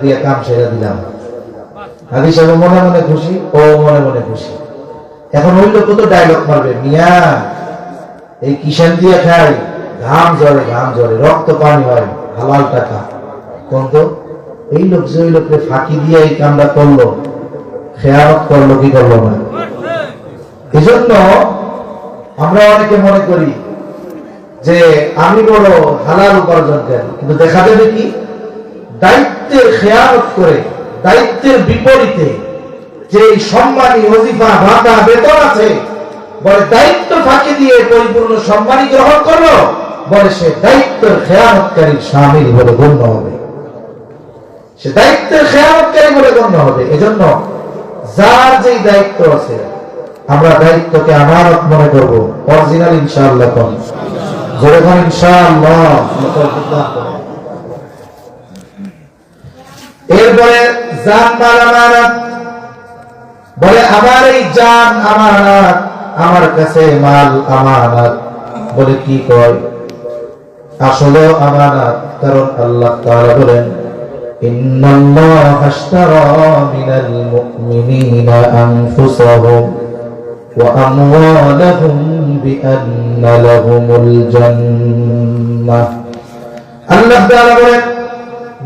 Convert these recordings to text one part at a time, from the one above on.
দিয়ে কাম সেরে দিলাম। মনে মনে খুশি, ও মনে মনে খুশি। এখন ওই লোক তো ডায়লগ মারবে, মিয়া, এই কিষান দিয়ে খাই? ঘাম ঝরে ঘাম ঝরে, রক্ত পানি হয়, হালাল টাকা। কোন তো? এই লোক যে ওই লোককে ফাঁকি দিয়ে এই কামটা করল খেয়ালত করল, কি করল না? এই জন্য আমরা অনেকে মনে করি যে, আমি বড় হালাল উপার্জন করি, কিন্তু দেখা যাবে কি দায়িত্বের খেয়ালত করে, দায়িত্বের বিপরীতে যে সম্মানী ওজিফা ভাতা বেতন আছে, বলে দায়িত্ব ফাঁকি দিয়ে পরিপূর্ণ সম্মানী গ্রহণ করল, বলে সে দায়িত্বের খেয়ালতকারী বলে গণ্য হবে। সে দায়িত্বের খেয়ালতকারী বলে গণ্য হবে। এজন্য যার যেই দায়িত্ব আছে, আমরা দায়িত্বকে আমানত মনে করব। অরিজিনাল কোন ইনশাআল্লাহ আল্লাহ তৌফিক দান করুন। এরপরে জান মাল বলে, আমার এই জান আমানত, আমার কাছে মাল আমানত। বলে, কি কয়? আসলে আমানত, কারণ আল্লাহ তাআলা বলেন, ইন্নাল্লাহ আশতারা মিনাল আল্লাহ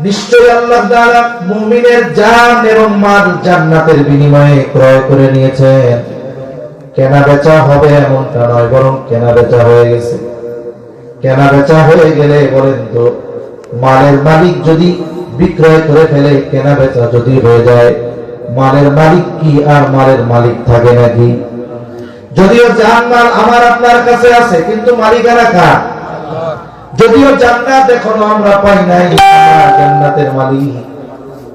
নিশ্চয় আল্লাহ তাআলা মুমিনের জান এবং মাল জান্নাতের বিনিময়ে ক্রয় করে নিয়েছেন। কেনা বেচা হবে এমনটা নয়, বরং কেনা বেচা হয়ে গেছে। কেনা বেচা হয়ে গেলে বলেন তো, মালের মালিক যদি বিক্রয় করে ফেলে, কেনা বেচা যদি হয়ে যায়, মালের মালিক কি আর মালের মালিক থাকে নাকি? যদিও জান মাল আমার আপনার কাছে আছে, কিন্তু মালিকানা কার? যদিও জান্নাত এখনও আমরা পাই নাই জান্নাতের মালিক।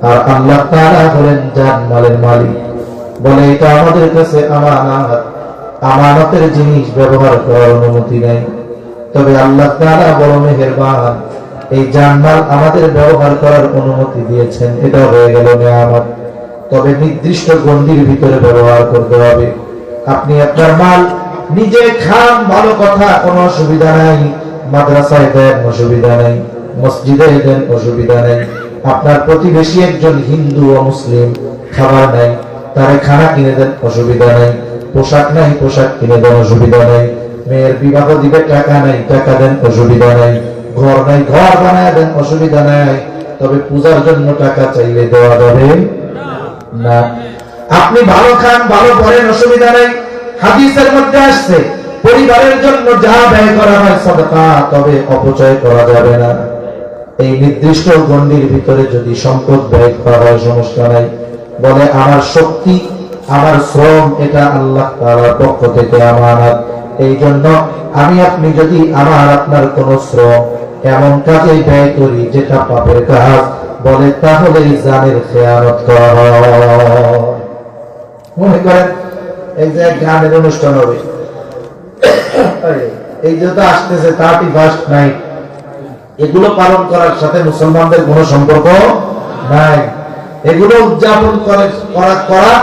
আর আল্লাহ তাআলা হলেন জান্নাতের মালিক। বলে, এটা আমাদের কাছে আমানত। আমানতের জিনিস ব্যবহার করার অনুমতি নাই। তবে আল্লাহ তাআলা বড় মেহেরবান, এই জানমাল আমাদের ব্যবহার করার অনুমতি দিয়েছেন। এটা হয়ে গেল নিয়ামত। তবে নির্দিষ্ট গণ্ডির ভিতরে ব্যবহার করতে হবে। আপনি আপনার মাল নিজে খান, ভালো কথা, কোনো অসুবিধা নাই। মাদ্রাসায় দেন অসুবিধা নেই, মসজিদে দেন অসুবিধা নেই। আপনার প্রতিবেশী একজন হিন্দু ও মুসলিম, খাবার নাই, তারে খানা কিনে দেন অসুবিধা নাই। পোশাক নাই, পোশাক কিনে দেন অসুবিধা নাই। মেয়ের বিবাহ দিবে, টাকা নাই, টাকা দেন অসুবিধা নাই। ঘর নাই, ঘর বানায় দেন অসুবিধা নাই। তবে পূজার জন্য টাকা চাইলে দেওয়া যাবে না। আপনি ভালো খান, ভালো পড়েন, অসুবিধা নাই। হাদিসের মধ্যে আসছে পরিবারের জন্য যা ব্যয় করা হয় সদকা, তবে অপচয় করা যাবে না। এই নির্দিষ্ট গণ্ডির ভিতরে যদি সম্পদ ব্যয় করা হয়, সমস্যা নাই। বলে, আমার শক্তি, আমার শ্রম, এটা আল্লাহ তাআলার পক্ষ থেকে আমানত। এই জন্য আমি আপনি যদি আমার, আপনার কোন শ্রম এমন কাজে ব্যয় করি, যেটা পাপের কাজ, বলে, তাহলে জানের হয়। মনে করেন, এই যে গানের অনুষ্ঠান হবে। এই যে তো আসতেছে থার্টি ফার্স্ট নাইট এগুলো পালন করার সাথে মুসলমানদের কোনো সম্পর্ক নাই। এগুলো উদযাপন করা করা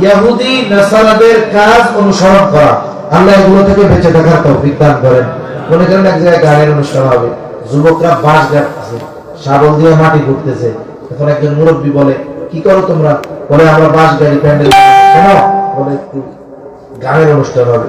ইয়াহুদি, নাসারাদের কাজ অনুসরণ করা। আল্লাহ এগুলো থেকে বেঁচে থাকার তৌফিক দান করেন। মনে করেন এক জায়গায় গানের অনুষ্ঠান হবে। যুবকরা বাঁশ গাড়তেছে শাবল দিয়ে মাটি ঘুরতেছে। এখন একজন মুরব্বী বলে, কি করো তোমরা? বলে, আমরা বাঁশ গাড়ি প্যান্ডেল কেন? বলে গানের অনুষ্ঠান হবে।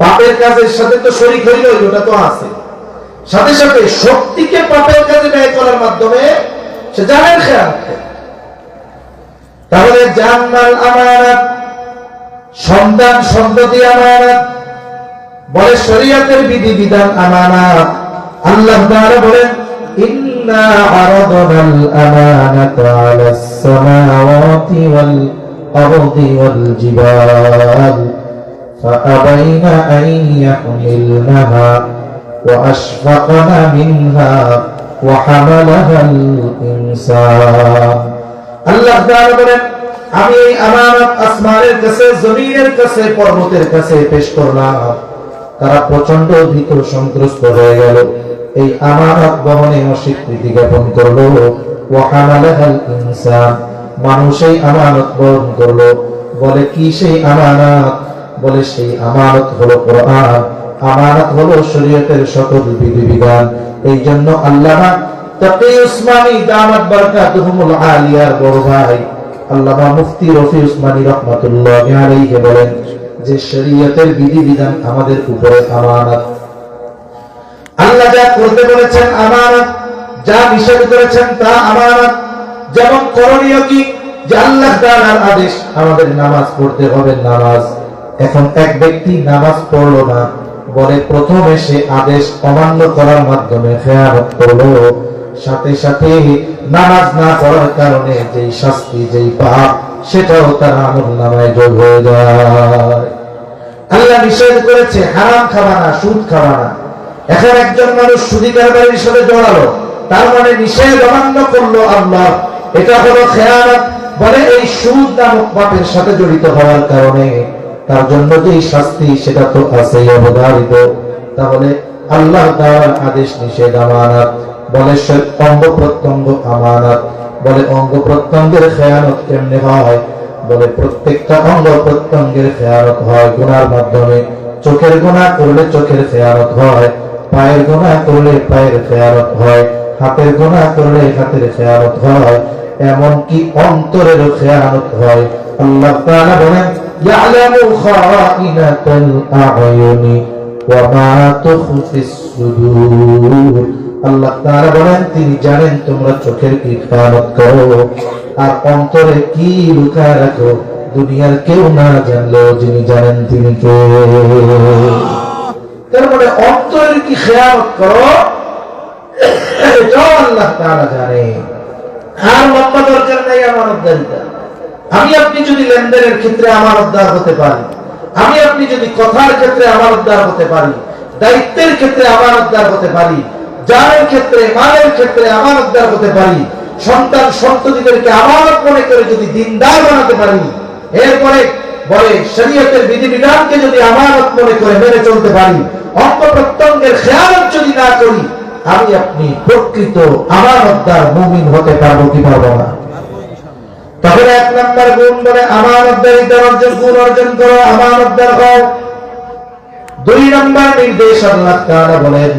পাপের কাজের সাথে তো শরীর হইল ওটা তো আছে। সাথে সাথে শক্তিকে পাপের কাজে ব্যয় করার মাধ্যমে সে জানের খেয়াল তাহলে জানমাল আমানত, সন্তান সন্ততি আমানত, বলে শরীয়তের বিধি বিধান আমানত। আল্লাহ তাআলা বলেন, ইন্না فأبين أن يحملنها وأشفقن منها وحملها الإنسان الله تعالى বলেন আমি এই আমানত আসমানের কাছে জমিনের কাছে পর্বতের কাছে পেশ করলাম তারা প্রচন্ড ভীত সন্ত্রস্ত হয়ে গেল এই আমানত বহনে অস্বীকৃতি জ্ঞাপন করলো ওয়াহামালাহাল ইনসান মানুষ এই আমানত বহন করলো বলে কি সেই আমানত বলে সেই আমানত হলো কোরআন। আমানত হলো শরীয়তের সকল বিধিবিধান। এই জন্য আল্লাহ তাকি উসমানী দামাত বারকাতুহুমুল আলিয়ার বড় ভাই আল্লামা মুফতি রফি উসমানী রহমাতুল্লাহ আলাইহি বলেন যে শরীয়তের বিধিবিধান আমাদের উপরে আমানত। আল্লাহ যা করতে বলেছেন আমানত, যা নিষেধ করেছেন তা আমানত। যেমন করণীয় কি? যে আল্লাহ তাআলার আদেশ, আমাদের নামাজ পড়তে হবে নামাজ। এখন এক ব্যক্তি নামাজ পড়ল না, বলে প্রথমে সে আদেশ অমান্য করার মাধ্যমে খেয়ানত করল। সাথে সাথে নামাজ না পড়ার কারণে যেই শাস্তি, যেই পাপ, সেটাও তার আমল নামায় যোগ হয়ে যায়। আল্লাহ নিষেধ করেছে, হারাম খাওয়া না সুদ খাওয়া না এখন একজন মানুষ সুদী কারবারির সাথে জড়ালো, তার মানে নিষেধ অমান্য করল আল্লাহ। এটা হলো খেয়ানত, বলে এই সুদ নামক পাপের সাথে জড়িত হওয়ার কারণে। তার জন্য যে শাস্তি, সেটা তো আছেই, অবধারিত। তাহলে আল্লাহ তাআলার আদেশ নিষেধ আমানত। বলে অঙ্গ প্রত্যঙ্গ আমানত। বলে অঙ্গ প্রত্যঙ্গের খেয়ানত কেমনে হয়? বলে প্রত্যেকটা অঙ্গ প্রত্যঙ্গের খেয়ানত হয় গুনার মাধ্যমে। চোখের গুণা করলে চোখের খেয়ানত হয়, পায়ের গুণা করলে পায়ের খেয়ানত হয়, হাতের গুণা করলে হাতের খেয়ানত হয়, এমনকি অন্তরেরও খেয়ানত হয়। আল্লাহ তাআলা বলেন খাইনাতাল আ'য়ুনি ওয়া মা তুখফিস সুদূর আল্লাহ তাআলা বলেন, তিনি জানেন তোমরা চোখের কি খেয়ানত করো, আর অন্তরে কি লুকায় রাখো, দুনিয়ার কেউ না জানলেও যিনি জানেন তিনি কে। তার মানে অন্তরের কি খেয়ালত করো, এটাও আল্লাহ তাআলা জানে আর লম্বা দরকার নাই আমানতদারিতা আমি আপনি যদি লেনদেনের ক্ষেত্রে আমানতদার হতে পারি, আমি আপনি যদি কথার ক্ষেত্রে আমানতদার হতে পারি, দায়িত্বের ক্ষেত্রে আমানতদার হতে পারি, জানের ক্ষেত্রে, মালের ক্ষেত্রে আমানতদার হতে পারি, সন্তান সন্ততিদেরকে আমানত মনে করে যদি দিনদার বানাতে পারি, এরপরে বলে শরীয়তের বিধিবিধানকে যদি আমানত মনে করে মেনে চলতে পারি, অঙ্গ প্রত্যঙ্গের খেয়ালত যদি না করি, আমি আপনি প্রকৃত আমার আমানতদার মুমিন হতে পারব কি পারব না তাহলে এক নম্বর গুণ বলে আমানতদারিতার অর্জন, গুণ অর্জন করো, আমানতদার হও। দুই নম্বর নির্দেশ আল্লাহ তাআলা বলেন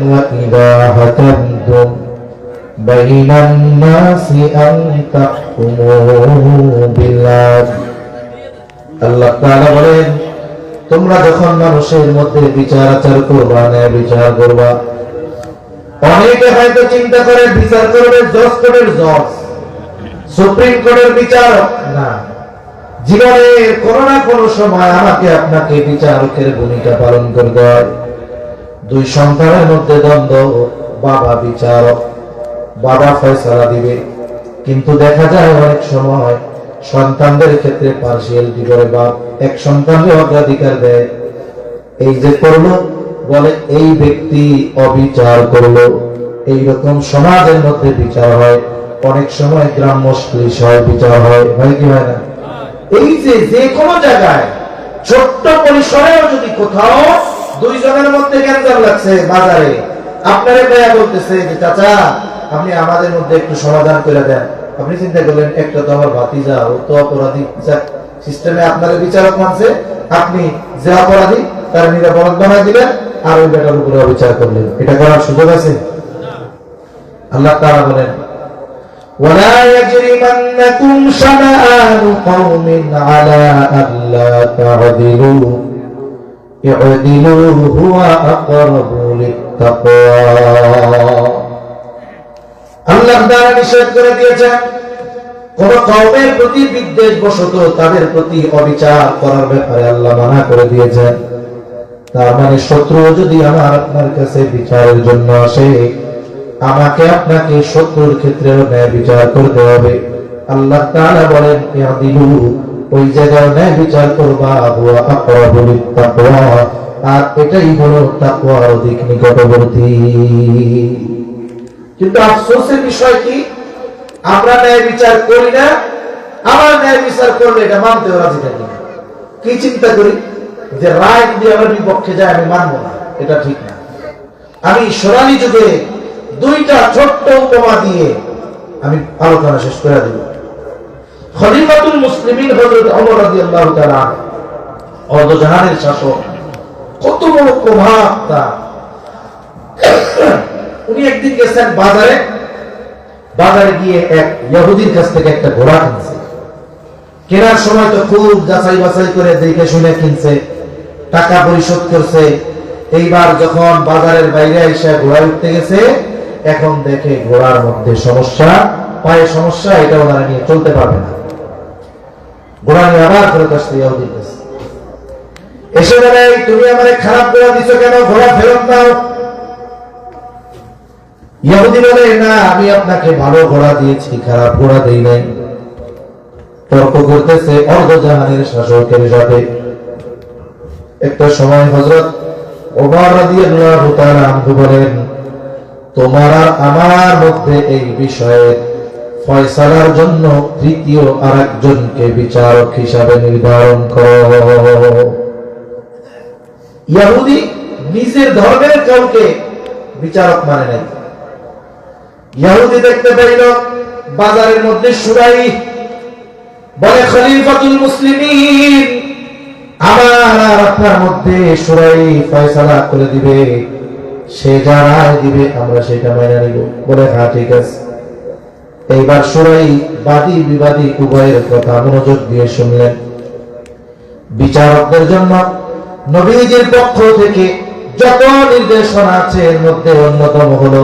তোমরা যখন মানুষের মধ্যে বিচার আচার করবা, ন্যায় বিচার করবা, অনেকে হয়তো চিন্তা করে, বিচার করবে, জজ কোর্টের জজ। সুপ্রিম কোর্টের বিচারক? না। জীবনে কোনো না কোনো সময় আমাকে আপনাকে বিচারকের ভূমিকা পালন করতে হয়। দুই সন্তানের মধ্যে দ্বন্দ্ব বাবা বিচারক বাবা ফয়সালা দিবে। কিন্তু দেখা যায় অনেক সময় সন্তানদের ক্ষেত্রে পার্সিয়ালিটি করে বাপ এক সন্তানের অগ্রাধিকার দেয়। এই যে করল বলে এই ব্যক্তি অবিচার করল। এইরকম সমাজের মধ্যে বিচার হয়। অনেক সময় গ্রাম্য পুলিশ হয় বিচার হয় হয় কি হয় না? এই যে যে কোনো জায়গায় ছোট্ট পরিসরেও যদি কোথাও দুইজনের মধ্যে গ্যাঞ্জাম লাগছে বাজারে, আপনারে ভাইয়া বলতেছে যে, চাচা, আপনি আমাদের মধ্যে একটু সমাধান করে দেন। আপনি চিন্তা করলেন, একটা তো আমার ভাতিজা, ও তো অপরাধী। সিস্টেমে আপনার বিচারক মানছে, আপনি যে অপরাধী, তার নিরাপরাধ বানায় দিলেন, আর ওই বেটার উপরে অবিচার করলেন। এটা করার সুযোগ আছে? আল্লাহ তাআলা বলেন ولا يجرمنكم شنآن قوم على ألا تعدلوا اعدلوا هو أقرب للتقوى আল্লাহ তাআলা নিষেধ করে দিয়েছেন কোন কওমের প্রতি বিদ্বেষ বশত তাদের প্রতি অবিচার করার ব্যাপারে আল্লাহ মানা করে দিয়েছেন তার মানে শত্রু যদি আমার আপনার কাছে বিচারের জন্য আসে আমাকে আপনাকে শত্রুর ক্ষেত্রেও ন্যায় বিচার করতে হবে। আল্লাহ তাআলা বলেন, ইয়াদিলু, ওই জায়গায় ন্যায় বিচার করবা, হুয়া আকরাবু লিত্তাকওয়া। আর এটাই হলো তাকওয়ার অধিক নিকটবর্তী। কিন্তু আফসোসের বিষয় কি? আমরা ন্যায় বিচার করি না আমার ন্যায় বিচার করলে এটা মানতেও রাজি থাকি না কি চিন্তা করি? যে রায় যদি আমার বিপক্ষে যায়, আমি মানবো না, এটা ঠিক না। আমি সোনালী যুগে দুইটা ছোট্ট উপমা দিয়ে আমি আলোচনা শেষ করে দেব। খলিফাতুল মুসলিমিন হযরত ওমর রাদিয়াল্লাহু তাআলা অর্ধজাহানের শাসক, কত বড় প্রভাব তার। উনি একদিন গেছেন বাজারে বাজারে গিয়ে এক ইহুদির কাছ থেকে একটা ঘোড়া কিনছে। কেনার সময় তো খুব যাচাই বাছাই করে দেখে শুনে কিনছে, টাকা পরিশোধ করছে। এইবার যখন বাজারের বাইরে এসে ঘোড়া উঠতে গেছে এখন দেখে ঘোড়ার মধ্যে সমস্যা, পায়ে সমস্যা এটা ওনারা নিয়ে চলতে পারবে না। ঘোড়া নিয়ে আবার ফেরত আসতে ইহুদির কাছে এসে বলে, তুমি আমারে খারাপ ঘোড়া দিছো কেন? ঘোড়া ফেরত দাও। ইহুদি বলে, না, আমি আপনাকে ভালো ঘোড়া দিয়েছি, খারাপ ঘোড়া দেই নাই। তর্ক করতেছে অর্ধজাহানের শাসকের সাথে। একটা সময় হজরত ওমর রাদিয়াল্লাহু তাআলা বলেন তোমার আর আমার মধ্যে এই বিষয়ে ফয়সালার জন্য তৃতীয় আরেকজনকে বিচারক হিসাবে নির্ধারণ করো। নিজের ধর্মের কাউকে বিচারক মানে নাই। ইয়াহুদি দেখতে পাইল বাজারের মধ্যে সুরাই। বলে খলিফাতুল মুসলিমিন, আমার আর আপনার মধ্যে সুরাই ফয়সালা করে দিবে। সে যা রায় দিবে, আমরা সেটা মেনে নিব। বলে হ্যাঁ ঠিক আছে। এইবার সুরাই বাদী বিবাদী উভয়ের কথা মনোযোগ দিয়ে শুনলেন। বিচারকদের জন্য নবীজির পক্ষ থেকে যত নির্দেশনা আছে, এর মধ্যে অন্যতম হলো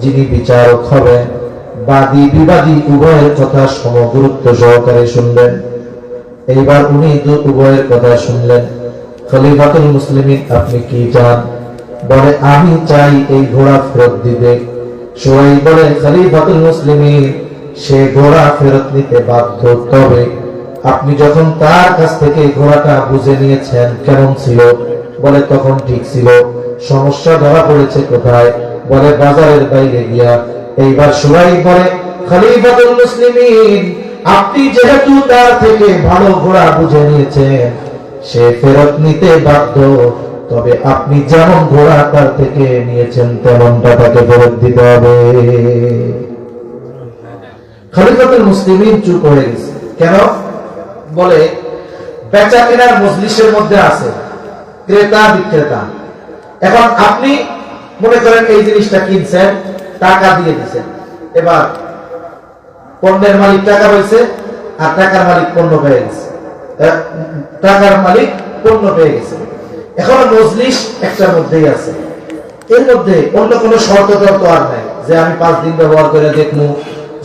যিনি বিচারক হবেন, বাদী বিবাদী উভয়ের কথা সমগুরুত্ব সহকারে শুনলেন। এইবার উনি উভয়ের কথা শুনলেন। খলিফাতুল মুসলিমিন, আপনি কি চান বলে, আমি চাই এই ঘোড়া ফেরত দিবে সবাই বলে, খলিফাতুল মুসলিমিন, সে ঘোড়া ফেরত নিতে বাধ্য। তবে আপনি যখন তার কাছ থেকে ঘোড়াটা বুঝে নিয়েছেন, কেমন ছিল? বলে, তখন ঠিক ছিল। সমস্যা ধরা পড়েছে কোথায়? বলে, বাজারের বাইরে গিয়া। এইবার সবাই বলে, খলিফাতুল মুসলিমিন, আপনি যেহেতু তার থেকে ভালো ঘোড়া বুঝে নিয়েছেন, সে ফেরত নিতে বাধ্য। তবে আপনি যেমন ঘোড়া তার থেকে নিয়েছেন, তেমনটা তাকে ফেরত দিতে হবে। খলিফাতুল মুসলিমিন চুপ হয়ে গেছে। কেন? বলে, বেচা কেনার মজলিসের মধ্যে আছে, ক্রেতা, বিক্রেতা। এখন আপনি মনে করেন এই জিনিসটা কিনছেন, টাকা দিয়ে দিচ্ছেন এবার পণ্যের মালিক টাকা পাইছে আর টাকার মালিক পণ্য পেয়ে গেছে। টাকার মালিক পণ্য পেয়ে গেছে। এখন মজলিস একটার মধ্যেই আছে। এর মধ্যে অন্য কোনো শর্ত টর্ত আর নাই যে আমি পাঁচ দিন ব্যবহার করে দেখব।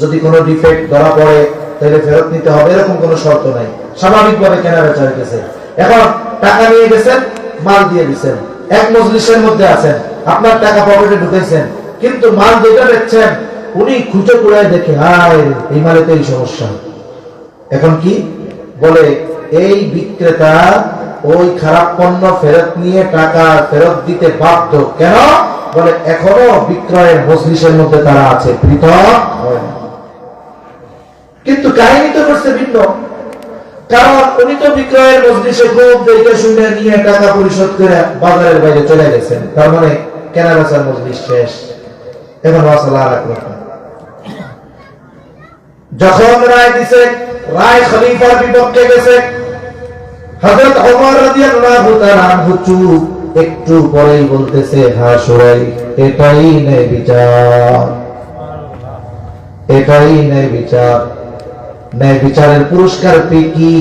যদি কোনো ডিফেক্ট ধরা পড়ে, তাহলে ফেরত নিতে হবে, এরকম কোনো শর্ত নাই। স্বাভাবিকভাবে কেনা বেচা হইতেছে। এখন টাকা নিয়ে গেছেন, মাল দিয়ে দিচ্ছেন এক মজলিসের মধ্যে আছেন, আপনার টাকা পকেটে ঢুকেছেন কিন্তু মাল যেটা দেখছেন, উনি খুঁজে কুড়ায় দেখে, হায়, এই মালে তো এই সমস্যা। এখন কি? বলে, এই বিক্রেতা ওই খারাপ পণ্য ফেরত নিয়ে টাকা ফেরত দিতে বাধ্য। কেন? বলে, এখনও বিক্রয়ের মজলিসের মধ্যে তারা আছে, পৃথক কিন্তু কাহিনী তো করছে ভিন্ন। কারণ উনি তো বিক্রয়ের মজলিসে খুব দেখে শুনে নিয়ে টাকা পরিশোধ করে বাজারের বাইরে চলে গেছেন। তার মানে কেনা বেচার মজলিস শেষ। এখন মশলা এক যখন রায় দিছে, রায় খলিফার বিপক্ষে গেছে হযরত ওমর রাদিয়াল্লাহু তাআলা একটু পরেই বলতেছে হ্যাঁ সুরাই, এটাই ন্যায় বিচার। এটাই ন্যায় বিচার। ন্যায় বিচারের পুরস্কার পেয়ে কি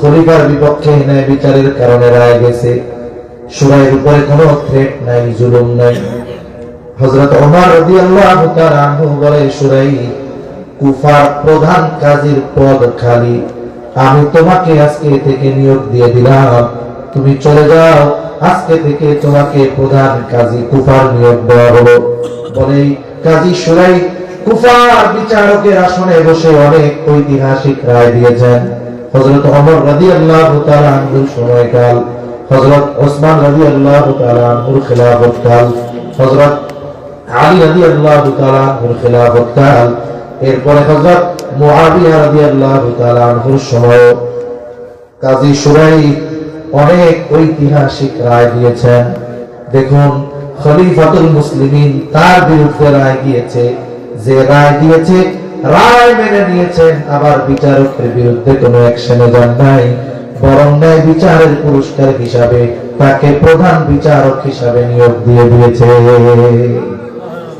খলিফার বিপক্ষে ন্যায় বিচারের কারণে রায় গেছে। সুরাইয়ের উপরে কোনো থ্রেট নাই, জুলুম নাই। হযরত ওমর রাদিয়াল্লাহু তাআলা বলে, সুরাই, কুফার প্রধান কাজীর পদ খালি। আমি তোমাকে আজকে থেকে নিয়োগ দিয়ে দিলাম। তুমি চলে যাও। আজকে থেকে তোমাকে প্রধান কাজী কুফার নিয়োগ দেওয়া হলো। বলে কাজী সুরাই কুফার বিচারকের আসনে বসে অনেক ঐতিহাসিক রায় দিয়েছেন। হযরত ওমর রাদিয়াল্লাহু তাআলা আনহুর সময়কাল, হযরত ওসমান রাদিয়াল্লাহু তাআলা আনহুর খিলাফতকাল, হযরত আলী তাআলা আনহুর খিলাফতকাল, এরপরে হযরত দেখুন, খলিফাতুল মুসলিমিন তার বিরুদ্ধে রায় দিয়েছে, যে রায় দিয়েছে, রায় মেনে নিয়েছেন, আবার বিচারকের বিরুদ্ধে কোনো অ্যাকশনে যান নাই, বরং ন্যায় বিচারের পুরস্কার হিসাবে তাকে প্রধান বিচারক হিসাবে নিয়োগ দিয়ে দিয়েছে।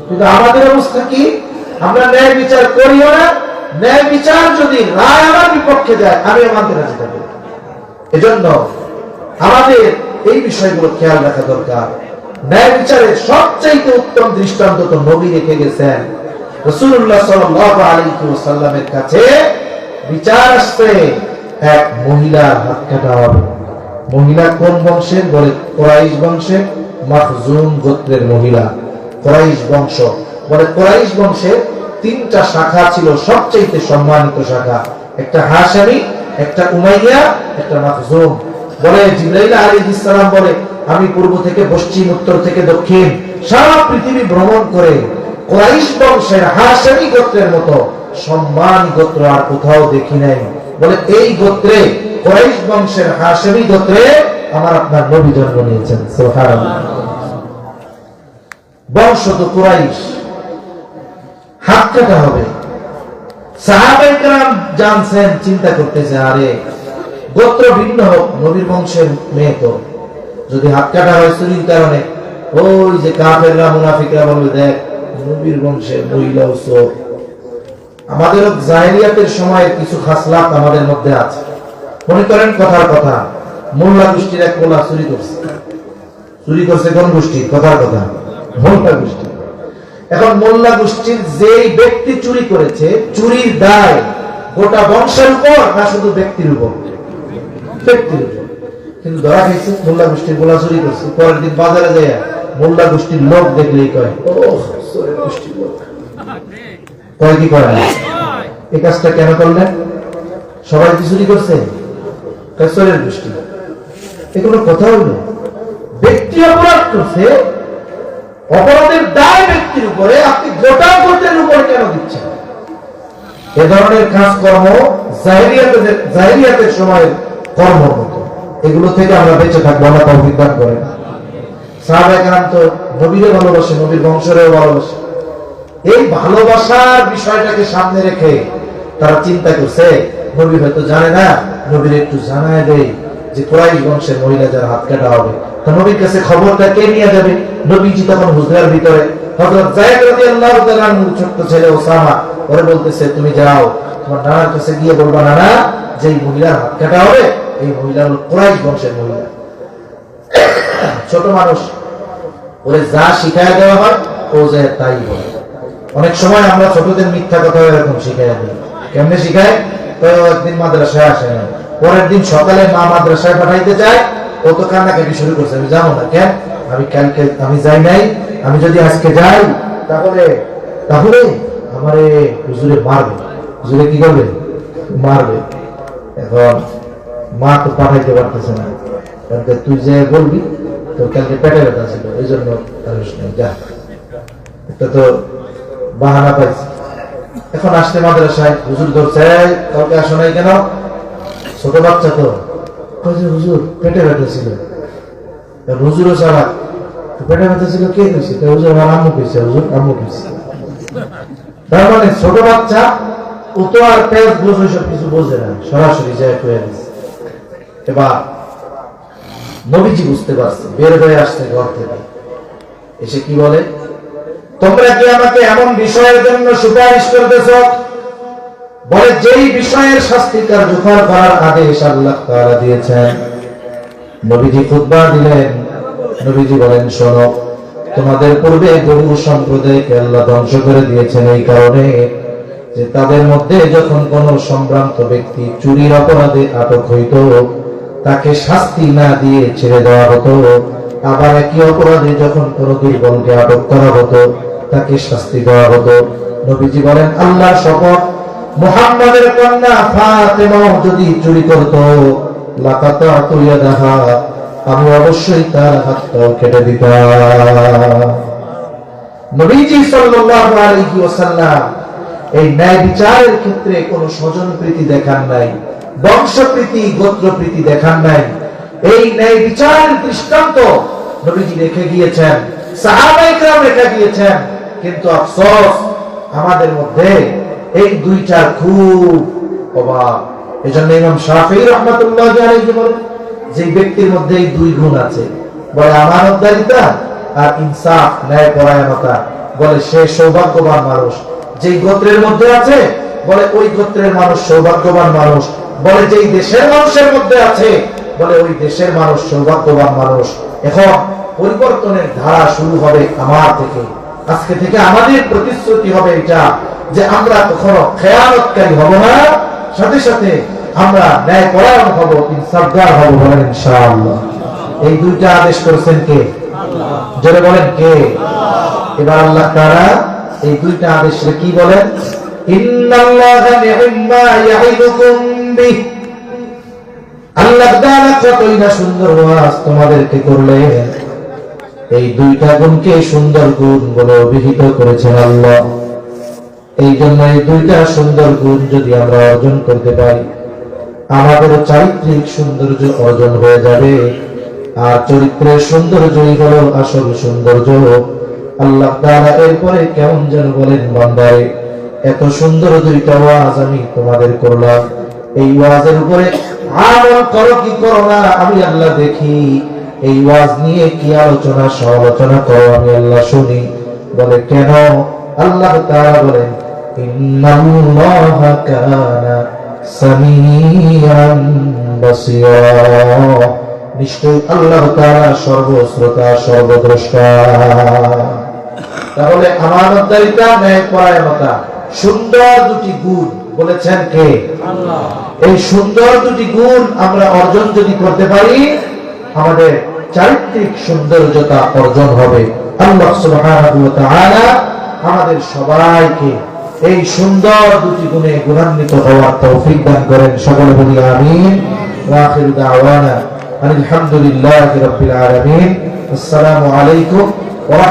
কিন্তু আমাদের অবস্থা কি? আমরা ন্যায় বিচার করিও না ন্যায় বিচার যদি রায় আমার বিপক্ষে যায় আমি আমাদের রাজি থাকি এজন্য আমাদের এই বিষয়গুলো খেয়াল রাখা দরকার। ন্যায় বিচারের সবচাইতে উত্তম দৃষ্টান্ত তো নবী রেখে গেছেন। রসুল্লাহ ওয়াসাল্লামের কাছে বিচার আসছে, এক মহিলার হাত হবে। মহিলা কোন বংশের? বলে কোরাইশ বংশের মাখজুম গোত্রের মহিলা। কোরাইশ বংশ। বলে কোরাইশ বংশের তিনটা শাখা ছিল, সবচাইতে সম্মানিত শাখা। একটা হাসামি একটা উমাইয়া, একটা মাখজুম। বলে জিব্রাইল আলাইহিস সালাম বলে, আমি পূর্ব থেকে, পশ্চিম, উত্তর থেকে, দক্ষিণ, সারা পৃথিবী ভ্রমণ করে কোরাইশ বংশের হাসামি গোত্রের মতো সম্মান গোত্র আর কোথাও দেখি নাই। বলে, এই গোত্রে, কোরাইশ বংশের হাসামি গোত্রে আমার আপনার নবী জন্ম নিয়েছেন। সুবহানাল্লাহ। বংশ তো কোরাইশ। হাত হবে। জানছেন, চিন্তা করতেছে আরে, গোত্র ভিন্ন হোক, নবীর বংশের মেয়ে তো। যদি হাত কাটা হয় কারণে, ওই যে কাফেররা, মুনাফিকরা বলবে, দেখ, নবীর বংশের আমাদের সময় কিছু খাসলাত আমাদের মধ্যে আছে। মনে করেন কথার কথা, মোল্লা গোষ্ঠীর এক কোলা চুরি করছে। চুরি করছে কোন গোষ্ঠী? কথার কথা, মোল্লা গোষ্ঠী। এখন মোল্লা গোষ্ঠীর যেই ব্যক্তি চুরি করেছে, চুরির দায় গোটা বংশের উপর না শুধু ব্যক্তির উপর? ব্যক্তির উপর। কিন্তু ধরা গেছে মোল্লা গোষ্ঠীর গোলা চুরি করছে। পরের দিন বাজারে যায় মোল্লা গোষ্ঠীর লোক দেখলেই কয় গোষ্ঠীর লোক। কয়, কি করে না এই কাজটা কেন করলেন? সবাই কি চুরি করছে? চোরের গোষ্ঠী। এগুলো কথা হইল ব্যক্তি অপরাধ করছে অপরাধের দায় ব্যক্তির উপরে আপনি গোটা গোটের উপরে কেন দিচ্ছেন? এ ধরনের কাজকর্ম জাহিরিয়াতের জাহিরিয়াতের সময় কর্ম মতো এগুলো থেকে আমরা বেঁচে থাকব আমরা তৌফিক দান করেন। সাহাবাহাম তো নবীরে ভালোবাসে, নবীর বংশরেও ভালোবাসে। এই ভালোবাসার বিষয়টাকে সামনে রেখে তারা চিন্তা করছে, নবী হয়তো জানে না, নবীর একটু জানায় দেয় যে কোরাইশ বংশের মহিলা যার হাত কাটা হবে, তা নবীর কাছে খবরটা কে নিয়ে যাবে? নবীজি তখন হুজরার ভিতরে রাদিয়াল্লাহু তাআলা ছোট্ট ছেলে ওসামা, ওরে বলতেছে, তুমি যাও। তোমার নানার কাছে গিয়ে বলবা, নানা হাত কাটা হবে, এই মহিলা হলো বংশের মহিলা। ছোট মানুষ, ওরে যা শিখায় দেওয়া হয়, ও যে তাই অনেক সময় আমরা ছোটদের মিথ্যা কথা এরকম শিখাই দিই। কেমনে শিখায়? তো একদিন মাদ্রাসায় আসে না। পরের দিন সকালে মা মাদ্রাসায় পাঠাইতে চায় ও তো কান্নাকাটি শুরু করছে আমি যাব না কেন? আমি কালকে আমি যাই নাই আমি যদি আজকে যাই তাহলে তাহলে আমারে হুজুরে মারবে। হুজুরে কি করবে? মারবে। এখন মা তো পাঠাইতে পারতেছে না। কারণ কি তুই যে বলবি তো কালকে পেটে ব্যথা ছিল ওই জন্য যা। এটা তো বাহানা পাইছি। এখন আসতে মাদ্রাসায় হুজুর ধরছে "এই, কালকে আসো নাই কেন? ছোট বাচ্চা তো। হুজুর, পেটে ব্যথা ছিল। হুজুরও ছাড়া পেটে ব্যথা ছিল, কে কইছে? হুজুর আমার আম্মু কইছে, হুজুর আম্মু কইছে। তার মানে ছোট বাচ্চা, ও তো আর তেজ বোঝে সব কিছু বোঝে না। সরাসরি যায় কয়ে দিচ্ছে এবার নবীজি বুঝতে পারছে, বের হয়ে আসছে ঘর থেকে। এসে কি বলে? তোমরা কি আমাকে এমন বিষয়ের জন্য সুপারিশ করতেছ? বলে যেই বিষয়ের শাস্তি কার্যকর করার আদেশ আল্লাহ তাআলা দিয়েছেন। নবীজি খুতবা দিলেন। নবীজি বলেন, শোনো, তোমাদের পূর্বে বহু সম্প্রদায়কে আল্লাহ ধ্বংস করে দিয়েছেন এই কারণে যে তাদের মধ্যে যখন কোন সম্ভ্রান্ত ব্যক্তি চুরির অপরাধে আটক হইত, তাকে শাস্তি না দিয়ে ছেড়ে দেওয়া হতো। আবার একই অপরাধে যখন কোন দুর্বলকে আটক করা হতো, তাকে শাস্তি দেওয়া হতো। নবীজি বলেন আল্লাহর শপথ মুহাম্মাদের কন্যা ফাতেমাও যদি চুরি করত লাকাতাতু ইয়াদাহা আমি অবশ্যই তার হাতটাও কেটে দিতাম। নবীজি সাল্লাল্লাহু আলাইহি ওয়াসাল্লাম এই ন্যায় বিচারের ক্ষেত্রে কোনো স্বজন প্রীতি দেখান নাই বংশপ্রীতি দেখান নাই। এই ন্যায় বিচারের দৃষ্টান্ত নবীজি রেখে গিয়েছেন রেখে গিয়েছেন। কিন্তু আফসোস, আমাদের মধ্যে এই দুইটার খুব অভাব এজন্য ইমাম শাফি রহমাতুল্লাহ আলাইহি বলেন, যে ব্যক্তির মধ্যে এই দুই গুণ আছে, বলে আমানতদারিতা আর ইনসাফ, ন্যায় পরায়ণতা। বলে সে সৌভাগ্যবান মানুষ। যেই গোত্রের মধ্যে আছে, বলে ওই গোত্রের মানুষ সৌভাগ্যবান মানুষ। বলে যেই দেশের মানুষের মধ্যে আছে, বলে ওই দেশের মানুষ সৌভাগ্যবান মানুষ। এখন পরিবর্তনের ধারা শুরু হবে আমার থেকে। আজকে থেকে আমাদের প্রতিশ্রুতি হবে এটা, যে আমরা কখনো খেয়ালতকারী হব না, সাথে সাথে আমরা ন্যায় পরায়ণ হব ইনসাফদার হব বলেন ইনশাআল্লাহ। এই দুইটা আদেশ করেছেন কে? জোরে বলেন কে? এবার আল্লাহ তারা এই দুইটা আদেশে কি বলেন? আল্লাহ কতই না সুন্দর তোমাদেরকে করলেন। এই দুইটা গুণকে সুন্দর গুণ বলে অভিহিত করেছেন আল্লাহ। এই জন্য এই দুইটা সুন্দর গুণ যদি আমরা অর্জন করতে পারি আমাদের চারিত্রিক সৌন্দর্য অর্জন হয়ে যাবে। আর চরিত্রের সৌন্দর্যই হলো আসল সৌন্দর্য। আল্লাহ তাআলা এরপরে কেমন যেন বলেন, বান্দারে, এত সুন্দর দুইটা ওয়াজ আমি তোমাদের করলাম। এই ওয়াজের উপরে আমল করো কি করো না, আমি আল্লাহ দেখি। এই ওয়াজ নিয়ে কি আলোচনা সমালোচনা করো আমি আল্লাহ শুনি। বলে কেন? আল্লাহ তাআলা বলেন ইন্নাল্লাহা কানা সামিআন বাসীরা। নিশ্চয় আল্লাহ তাআলা সর্বশ্রোতা সর্বদ্রষ্টা। তাহলে আমানতদারিতা ন্যায় পরায়ণতা সুন্দর দুটি গুণ বলেছেন কে? এই সুন্দর দুটি গুণ আমরা অর্জন যদি করতে পারি আমাদের চারিত্রিক সৌন্দর্যতা অর্জন হবে। আমাদের সবাইকে এই সুন্দর দুটি গুণে গুণান্বিত হওয়ার তৌফিক দান করেন। সকলে বলি আমিন। ওয়া আখিরু দাওয়ানা আলহামদুলিল্লাহি আসসালামু আলাইকুম ওয়া